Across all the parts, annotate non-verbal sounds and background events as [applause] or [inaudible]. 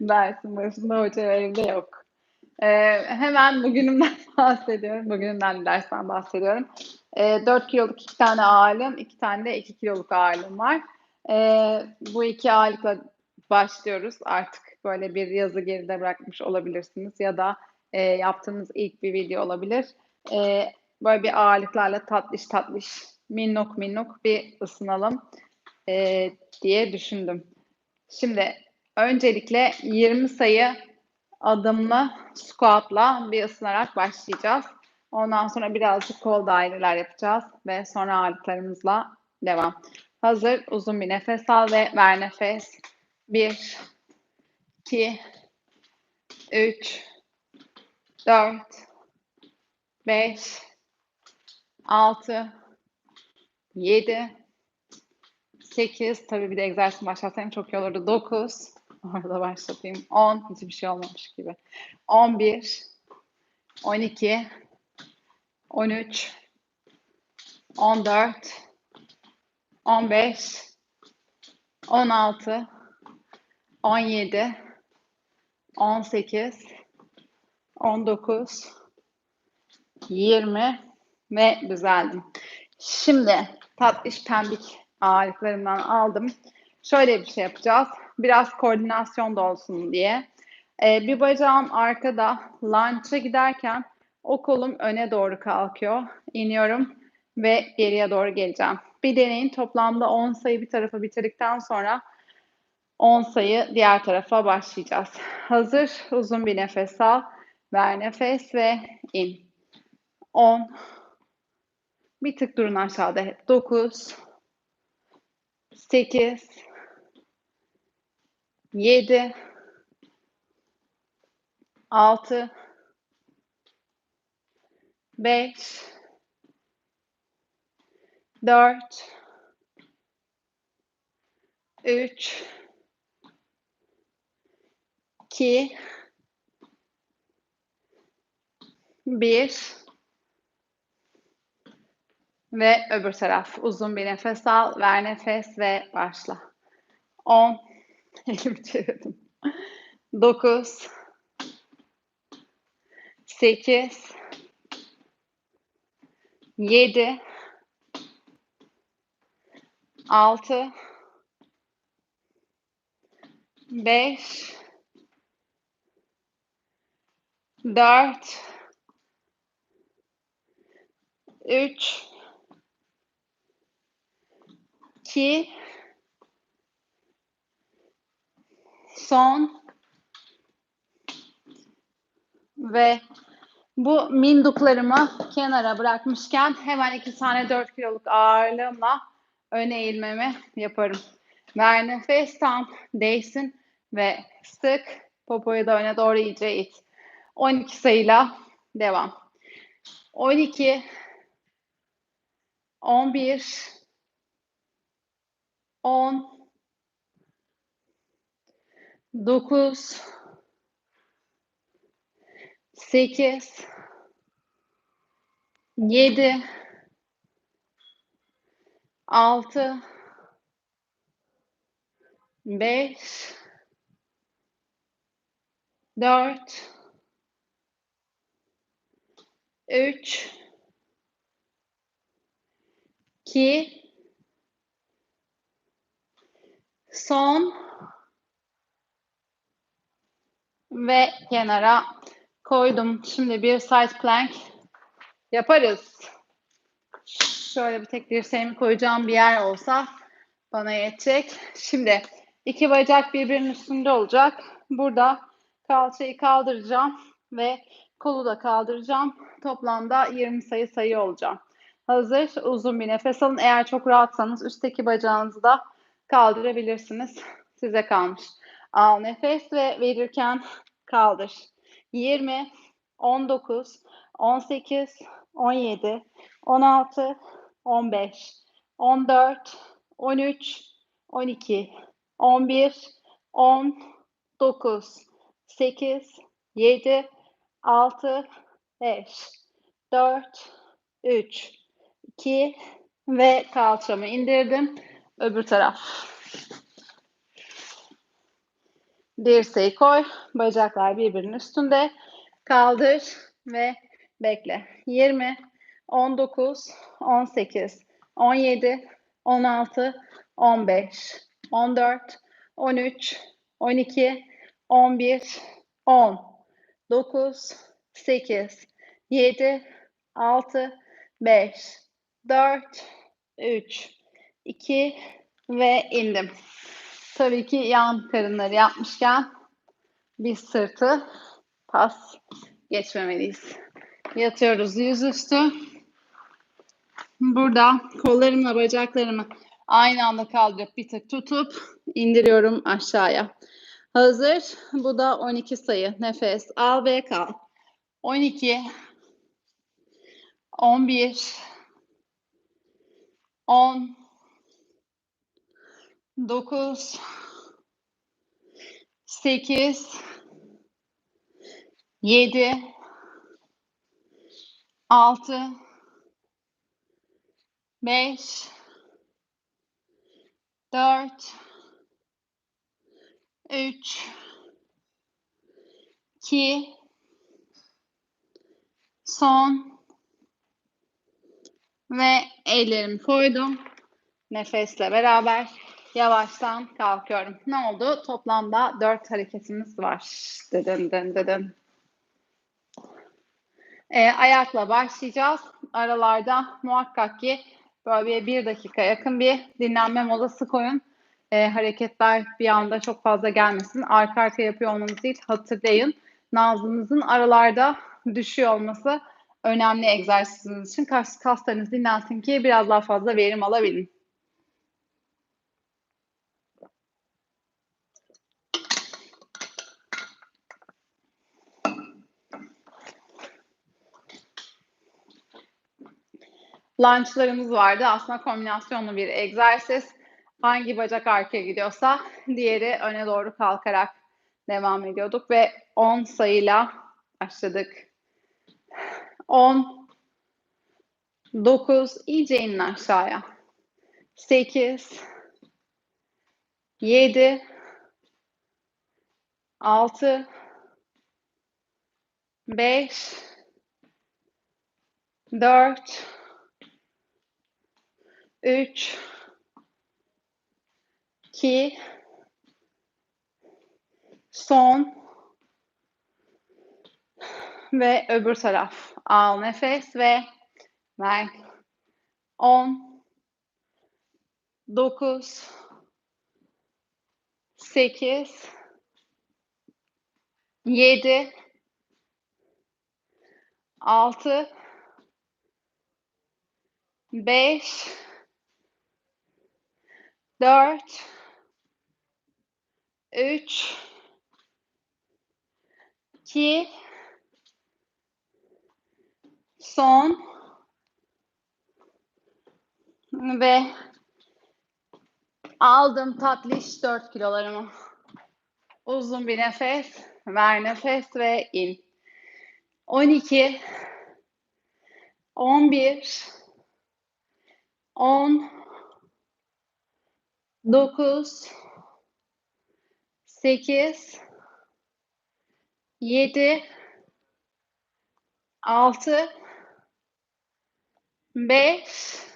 Dersin başında hoca evde yok. Ee, hemen bugünümden [laughs] bahsediyorum. Bugünümden dersten bahsediyorum. Ee, 4 kiloluk iki tane ağırlığım, iki tane de 2 kiloluk ağırlığım var. Ee, bu iki ağırlıkla başlıyoruz. Artık böyle bir yazı geride bırakmış olabilirsiniz ya da e, yaptığınız ilk bir video olabilir. E, böyle bir ağırlıklarla tatlış tatlış, minnok minnok bir ısınalım e, diye düşündüm. Şimdi öncelikle 20 sayı adımlı squatla bir ısınarak başlayacağız. Ondan sonra birazcık kol daireler yapacağız ve sonra ağırlıklarımızla devam. Hazır uzun bir nefes al ve ver nefes. 1 2 3 4 5 6 7 8 tabii bir de egzersiz başlatsaydım çok iyi olurdu. 9 [laughs] orada başlatayım. 10 hiçbir şey olmamış gibi. 11 12 13 14 15 16 17 18 19 20 ve düzeldim. Şimdi tatlış pembik ağırlıklarımdan aldım. Şöyle bir şey yapacağız. Biraz koordinasyon da olsun diye. Ee, bir bacağım arkada lunge'a giderken o kolum öne doğru kalkıyor. İniyorum ve geriye doğru geleceğim. Bir deneyin. Toplamda 10 sayı bir tarafa bitirdikten sonra 10 sayı diğer tarafa başlayacağız. Hazır. Uzun bir nefes al. Ver nefes ve in. 10. Bir tık durun aşağıda hep. 9. 8. 7. 6. 5. 4. 3. 2 1 ve öbür taraf. Uzun bir nefes al, ver nefes ve başla. 10 [laughs] elimi çevirdim. 9 8 7 6 5 4 3 2 son ve bu minduklarımı kenara bırakmışken hemen iki tane 4 kiloluk ağırlığımla öne eğilmemi yaparım. Ver nefes tam değsin ve sık popoyu da öne doğru iyice it. 12 sayıyla devam. 12 11 10 9 8 7 6 5 4 3 2 son ve kenara koydum. Şimdi bir side plank yaparız. Şöyle bir tek dirseğimi koyacağım bir yer olsa bana yetecek. Şimdi iki bacak birbirinin üstünde olacak. Burada kalçayı kaldıracağım ve kolu da kaldıracağım. Toplamda 20 sayı sayı olacağım. Hazır. Uzun bir nefes alın. Eğer çok rahatsanız üstteki bacağınızı da kaldırabilirsiniz. [laughs] Size kalmış. Al nefes ve verirken [laughs] kaldır. 20, 19, 18, 17, 16, 15, 14, 13, 12, 11, 10, 9, 8, 7, 6, 5, 4, 3, 2 ve kalçamı indirdim. Öbür taraf. Dirseği koy. Bacaklar birbirinin üstünde. Kaldır ve bekle. 20, 19, 18, 17, 16, 15, 14, 13, 12, 11, 10, 9, 8, 7, 6, 5, 4, 3, 2 ve indim. Tabii ki yan karınları yapmışken biz sırtı pas geçmemeliyiz. Yatıyoruz yüzüstü. Burada kollarımla bacaklarımı aynı anda kaldırıp bir tık tutup indiriyorum aşağıya. Hazır. Bu da 12 sayı. Nefes al ve kal. 12 11 10 9 8 7 6 5 4 3 2 son ve ellerimi koydum. Nefesle beraber yavaştan kalkıyorum. Ne oldu? Toplamda 4 hareketimiz var. Dedin dedin dedin. E, ayakla başlayacağız. Aralarda muhakkak ki böyle bir dakika yakın bir dinlenme molası koyun. E, hareketler bir anda çok fazla gelmesin. Arka arka yapıyor olmanız değil. Hatırlayın. Nabzınızın aralarda düşüyor olması önemli egzersiziniz için. Kas, kaslarınız dinlensin ki biraz daha fazla verim alabilin. Lunchlarımız vardı. Aslında kombinasyonlu bir egzersiz. Hangi bacak arkaya gidiyorsa diğeri öne doğru kalkarak devam ediyorduk ve 10 sayıyla başladık. 10 9 iyice inin aşağıya. 8 7 6 5 4 3 2 son ve öbür taraf. Al nefes ve ver. 10 9 8 7 6 5 4 3 2 son. Ve aldım tatlış 4 kilolarımı. Uzun bir nefes, ver nefes ve in. 12 11 10 9 8 7 6 5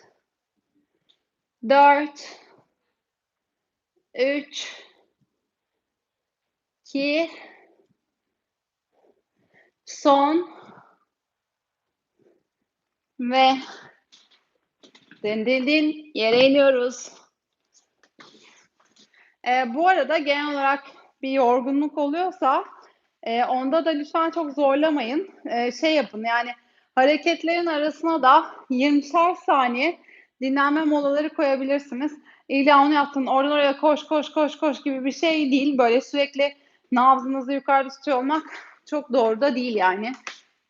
4 3 2 son ve din din din yere iniyoruz. E, bu arada genel olarak bir yorgunluk oluyorsa e, onda da lütfen çok zorlamayın. E, şey yapın yani hareketlerin arasına da 20'şer saniye dinlenme molaları koyabilirsiniz. İlla onu yaptın oradan oraya koş koş koş koş gibi bir şey değil. Böyle sürekli nabzınızı yukarıda tutuyor olmak çok doğru da değil yani.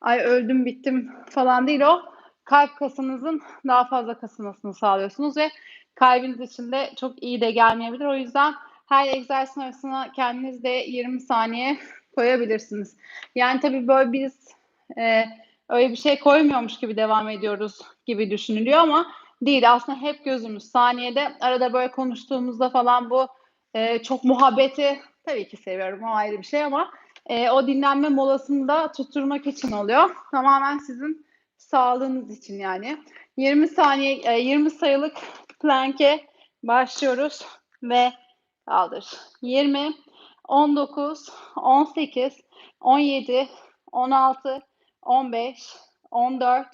Ay öldüm bittim falan değil o. Kalp kasınızın daha fazla kasılmasını sağlıyorsunuz ve kalbiniz için de çok iyi de gelmeyebilir. O yüzden her egzersiz arasına kendiniz de 20 saniye koyabilirsiniz. Yani tabii böyle biz e, öyle bir şey koymuyormuş gibi devam ediyoruz gibi düşünülüyor ama değil. Aslında hep gözümüz saniyede. Arada böyle konuştuğumuzda falan bu e, çok muhabbeti Tabii ki seviyorum o ayrı bir şey ama e, o dinlenme molasını da tutturmak için oluyor. Tamamen sizin sağlığınız için yani. 20 saniye, e, 20 sayılık plank'e başlıyoruz ve kaldır. 20, 19, 18, 17, 16, 15, 14,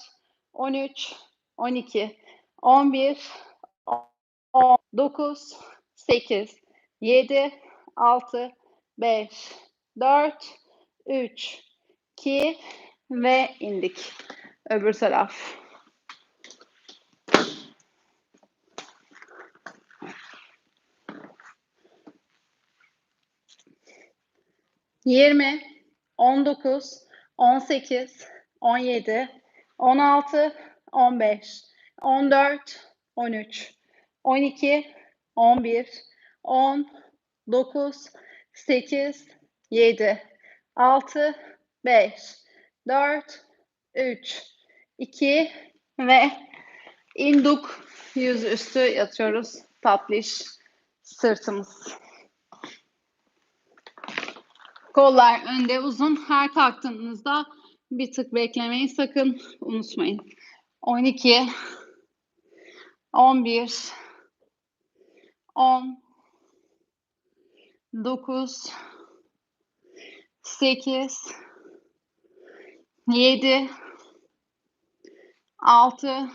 13, 12, 11, 10, 9, 8, 7, 6, 5, 4, 3, 2 ve indik. Öbür taraf. Yirmi, on dokuz, on sekiz, on yedi, on altı, on beş, on dört, on üç, on iki, on bir, on, dokuz, sekiz, yedi, altı, beş, dört, üç, iki ve induk yüz üstü yatıyoruz. Tatlış sırtımız. Kollar önde uzun. Her kalktığınızda bir tık beklemeyi sakın unutmayın. 12 11 10 9 8 7 6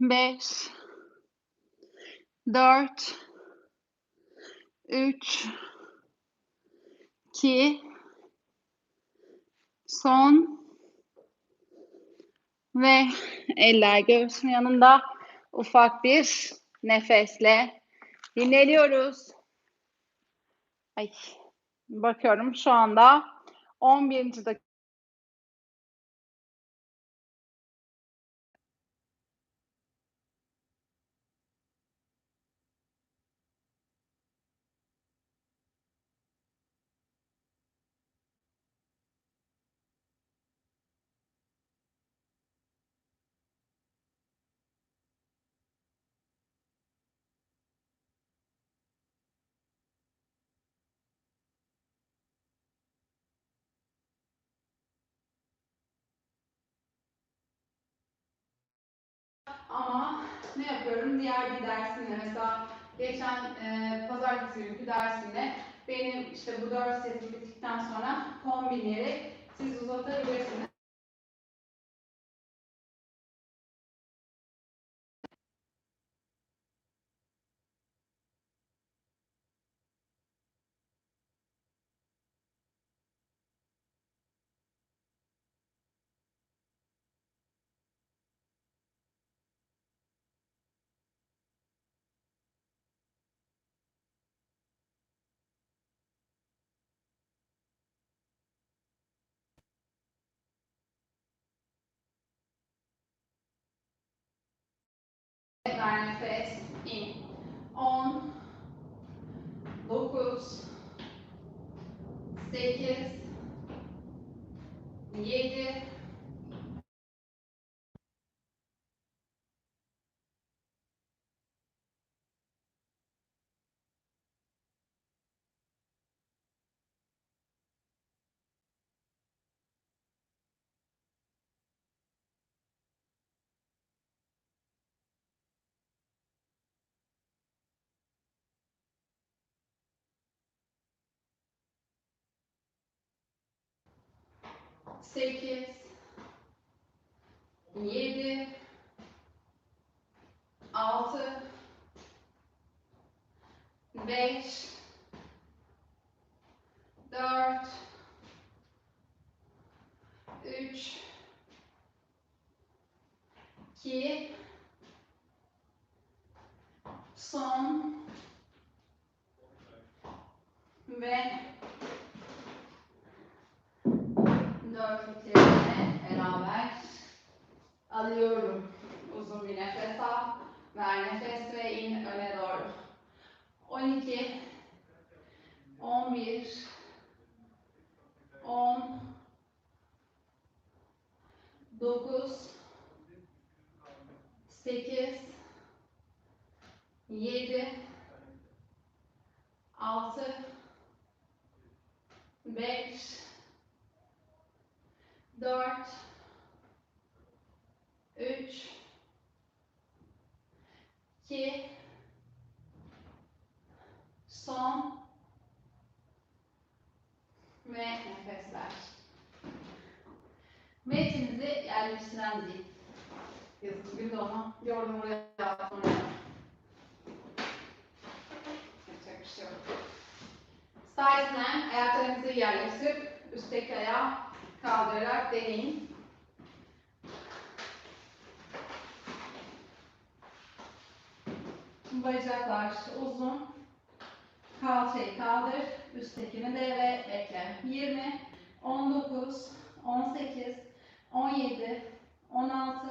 5 4 3 2 son ve eller göğsün yanında ufak bir nefesle dinleniyoruz. Ay, bakıyorum şu anda 11. dakika. Ne yapıyorum? Diğer bir dersimde mesela geçen e, pazartesi günkü dersimde benim işte bu dört seti bittikten sonra kombinleri siz uzatabilirsiniz. Nefes. in. 10 9 8 7 8 7 6 5 4 3 2 son ve dört bitirme beraber alıyorum. Uzun bir nefes al. Ver nefes ve in öne doğru. 12 11 10 9 8 7 6 5 4 3 2 son ve nefesler. Metinizi yerleştiren zil. Yazık bir de ona gördüm oraya sonra. Yapacak bir şey yok. Plank, ayaklarınızı yerleştirip üstteki ayağı kaldırarak deneyin. Bacaklar uzun. Kalçayı kaldır. Üsttekini de ve bekle. 20, 19, 18, 17, 16,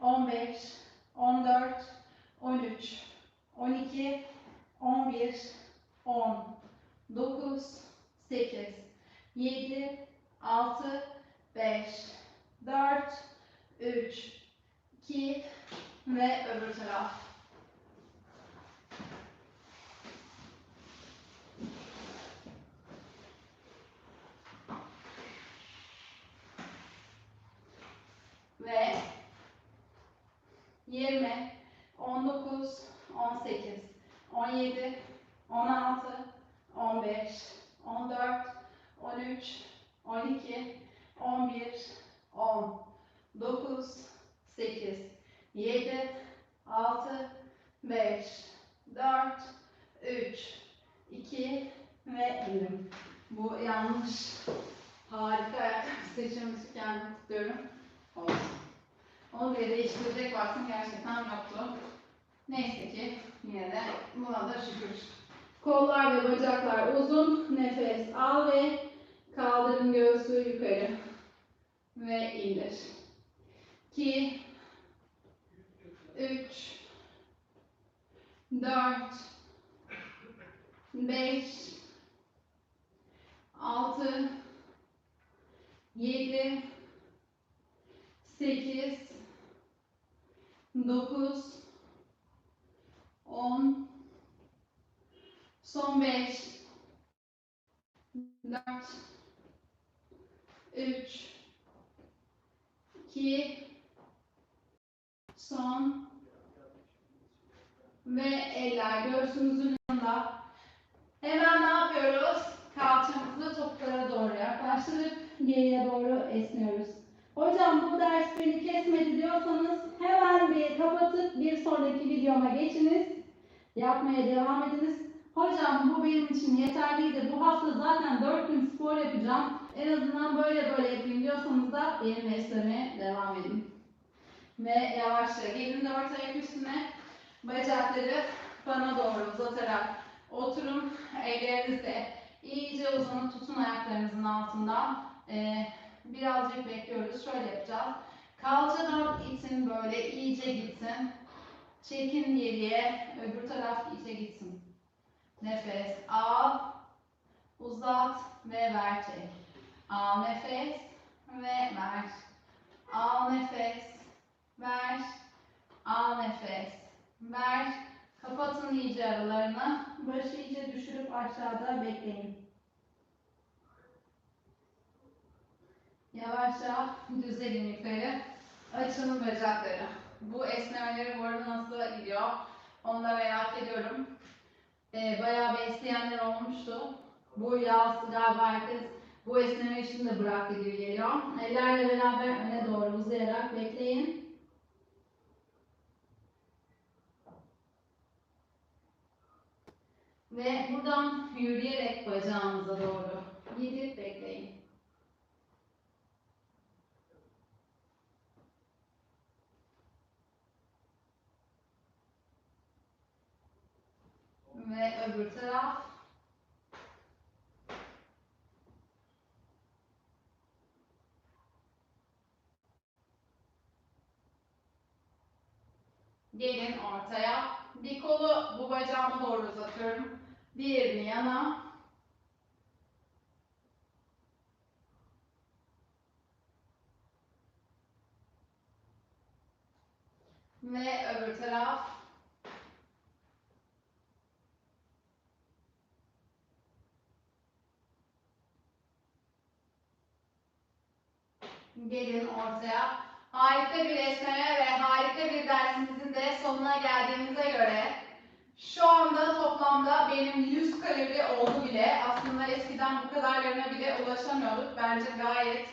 15, 14, 13, 12, 11, 10, 9, 8, 7, 6, 5, 4, 3, 2 ve öbür taraf. ve 20, 19, 18, 17, 16, 15, 14, 13, 12, 11, 10, 9, 8, 7, 6, 5, 4, 3, 2 ve elim. Bu yanlış. Harika [laughs] ayakkabı seçimi kendimi kutluyorum. Olsun. Onu bile değiştirecek varsın gerçekten yoktu. Neyse ki yine de buna da şükür. Kollar ve bacaklar uzun. Nefes al ve kaldırın göğsü yukarı. Ve indir. 2 3 4 5 6 7 8 9 10 son 5 4 3 2 son ve eller göğsümüzün yanında. Hemen ne yapıyoruz? Kalçamızı toplara doğru yaklaştırıp geriye doğru esniyoruz. Hocam bu ders beni kesmedi diyorsanız hemen bir kapatıp bir sonraki videoma geçiniz. Yapmaya devam ediniz. Hocam bu benim için yeterliydi. Bu hafta zaten 4 gün spor yapacağım. En azından böyle böyle yapayım diyorsanız da benim beslemeye devam edin. Ve yavaşça gelin de orta üstüne. Bacakları bana doğru uzatarak oturun. Ellerinizle iyice uzanıp tutun ayaklarınızın altından. Ee, birazcık bekliyoruz. Şöyle yapacağız. Kalçadan itin böyle iyice gitsin. Çekin geriye. Öbür taraf iyice gitsin. Nefes al. Uzat ve ver çek. Al nefes ve ver. Al nefes. Ver. Al nefes. Ver. Kapatın iyice aralarını. Başı iyice düşürüp aşağıda bekleyin. Yavaşça düzelin yukarı. Açın bacakları. Bu esnemeleri bu arada nasıl gidiyor? Onu da merak ediyorum. Ee, bayağı bir esneyenler olmuştu. Bu yaz galiba herkes bu esneme işini de bıraktı gibi geliyor. Ellerle beraber öne doğru uzayarak bekleyin. Ve buradan yürüyerek bacağınıza doğru gidip bekleyin. Ve öbür taraf. Gelin ortaya. Bir kolu bu bacağıma doğru uzatıyorum. Diğerini yana. Ve öbür taraf. Gelin ortaya. Harika bir esneme ve harika bir dersimizin de sonuna geldiğimize göre şu anda toplamda benim 100 kalori oldu bile. Aslında eskiden bu kadarlarına bile ulaşamıyorduk. Bence gayet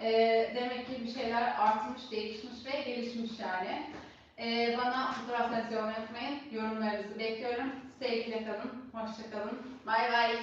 e, demek ki bir şeyler artmış, değişmiş ve gelişmiş yani. E, bana fotoğraflarınızı yormayı unutmayın. Yorumlarınızı bekliyorum. Sevgiyle kalın, hoşça kalın. Bay bay.